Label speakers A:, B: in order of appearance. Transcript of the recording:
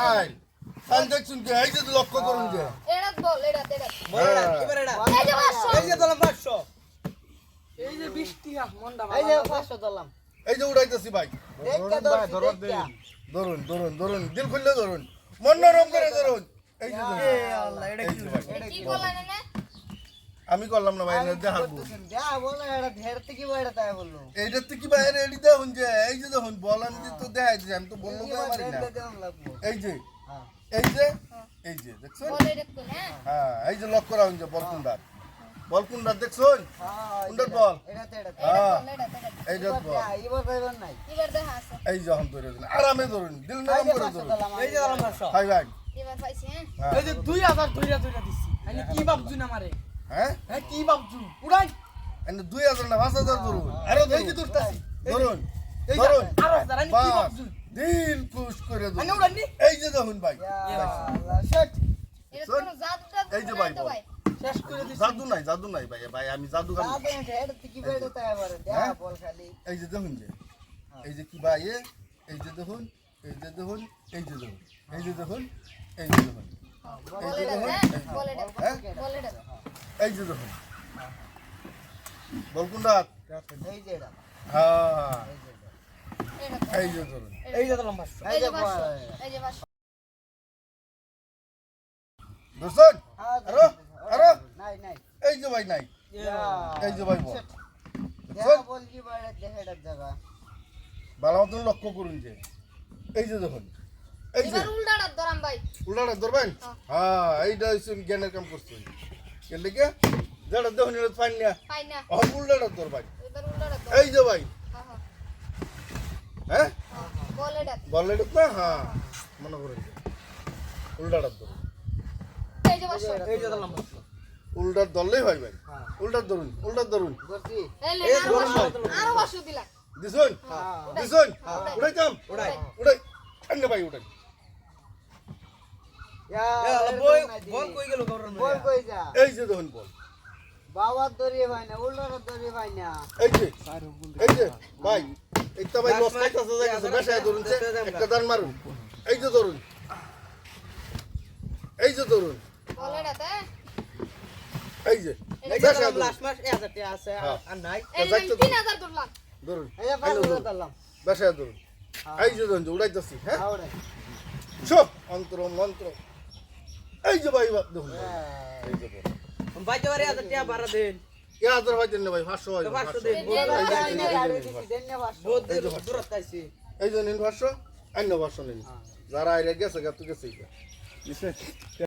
A: File file দেখছুন কি? এই যে লক্ষ্য করুন যে।
B: এড়াত বল এড়াত এড়াত।
C: বড় এটা, এবার এটা।
B: এই যে পাঁচশো।
C: এই যে তোলা পাঁচশো।
D: এই যে বৃষ্টি হা মন্ডা
E: এই যে পাঁচশো দিলাম
A: এই যে উড়াইতেছি ভাই।
E: দেখতে ধরছি
A: ধরুন ধরুন ধরুন দিল খুললে ধরুন। মনোরম করে ধরুন। এই যে
C: আল্লাহ, এটা কি হলো?
B: কি বলেন না?
A: আমি করলাম না ভাই না
E: কি করতেছেন? যা বলে এটা ঢের থেকে বাইরে তাই বলল।
A: এইটার তো কি বাইরে এডি দেখুন যে এই যে দেখুন বল আমি তো দেখাই দিছি আমি তো বলল
E: কি
A: তো পারি না।
E: আমার
A: এই যে
E: হ্যাঁ।
A: এই যে এই যে দেখছেন?
B: বল এড়াত হ্যাঁ।
A: হ্যাঁ এই যে যে বলকুন্ডার বলকুন্ডার দেখছুন?
E: হ্যাঁ
A: কোনটার
E: এটা-
A: বল?
E: এটাতে এটাতে
A: হ্যাঁ
B: বল এড়াত
A: এই যে বল।
E: এবার যাইবেন নাই।
B: এবার দেখা আছে।
A: এই যখন ধরে দিলেন আরামে ধরুন দিল নরম করে ধরুন।
C: এই যে তোলা পাঁচশো।
A: হাই ভাই।
B: এবার পাইছি হ্যাঁ।
A: হ্যাঁ।
D: এই যে দুই হাজার ধইরা ধইরা দিছি। আমি কি ভাবছু না মারে
A: হ্যাঁ
D: হ্যাঁ কি ভাবছু উড়াই
A: এনে দুই হাজার না পাঁচ হাজার ধরুন আরও
D: এই যে
A: ধরুন
D: ধরতাছি
A: ধরুন
D: এই
A: ধরুন
D: আরও হাজার আমি কি ভাবছু
A: দিল খুশ করে ধরুন
D: উড়াইনি
A: এই যে দেখুন ভাই
E: ইয়া
A: এই যে ভাই
D: শেষ করে দিছি
A: জাদু নাই জাদু নাই ভাই ভাই আমি জাদু হ্যাঁ?
E: খালি।
A: এই যে দেখুন যে এই যে কি ভাই এ, এই যে দেখুন এই যে দেখুন এই যে দেখুন এই যে দেখুন এই যে দেখুন এই যে দেখুন এই যে দেখুন
E: এই যে এটা,
A: হ্যাঁ
E: এই যে এটা।
A: এই যে ধরুন
C: এই যে
B: এই
E: হ্যাঁ,
A: আরও? আরও?
E: নাই, নাই।
A: এই যে ভাই নাই এই যে ভাই বল
E: শেট। যা
A: শোন।
E: বলছি বাইরে, দেখে এটার জায়গা।
A: ভালো মতন লক্ষ্য করুন যে এই যে দেখুন এই যে
B: এবার ধরাম ভাই
A: উল্টাটা ধরবেন
B: হ্যাঁ।
A: হ্যাঁ এইটা হচ্ছে জ্ঞানের কাম করছেন এর লেগে যেটা দেখুন এটা পাই না
B: পাই না
A: অহন
B: এবার উল্টাটার ধর
A: এই যে ভাই।
B: হ্যাঁ হ্যাঁ।
A: হ্যাঁ?
B: হ্যাঁ, বল
A: বললে না? হ্যাঁ মনে করেন যে উল্টাটা ধরুন
B: এই যে পাঁচশো।
A: উল্টার ধরলেই হয় ভাই। উল্টার ধরুন উল্টার ধরুন।
C: ভাই।
B: দিলাম।
A: দিছুন
E: হ্যাঁ।
A: দিছুন
B: উড়াই।
A: উড়াইতাম
C: উড়াই।
A: উড়াই আন্য ভাই উড়াই
E: ইয়া,
C: এ আল্লাহ,
E: এরকম
C: বই-
E: নাই দি।
C: বল কই গেল গৌরব
E: বল
C: ভাইয়া?
E: কই যা?
A: এই যে দেখুন বল।
E: বাবার দড়িয়ে ভাই না উল্টোর দড়িয়ে ভাই না।
A: এই যে এই যে ভাই একটা ভাই লস বেশায় ধরুন একটা দান মারুন। এই যে ধরুন। এই যে ধরুন।
B: হ্যাঁ।
A: এই যে হ্যাঁ। উড়াইতেছি হ্যাঁ? সব অন্তর মন্ত্র এই যে ভাই দেখুন
E: হ্যাঁ।
A: এই যে
C: হাজার টাকা ভাড়া দেন।
A: এ হাজার ভাই দেন না ভাই পাঁচশো ভাই
C: পাঁচশো
A: পাঁচশো।
C: দেন।
A: এই যে- নিন পাঁচশো অন্য পাঁচশো নিন। যারা আইলে গেছে গা তো গেছে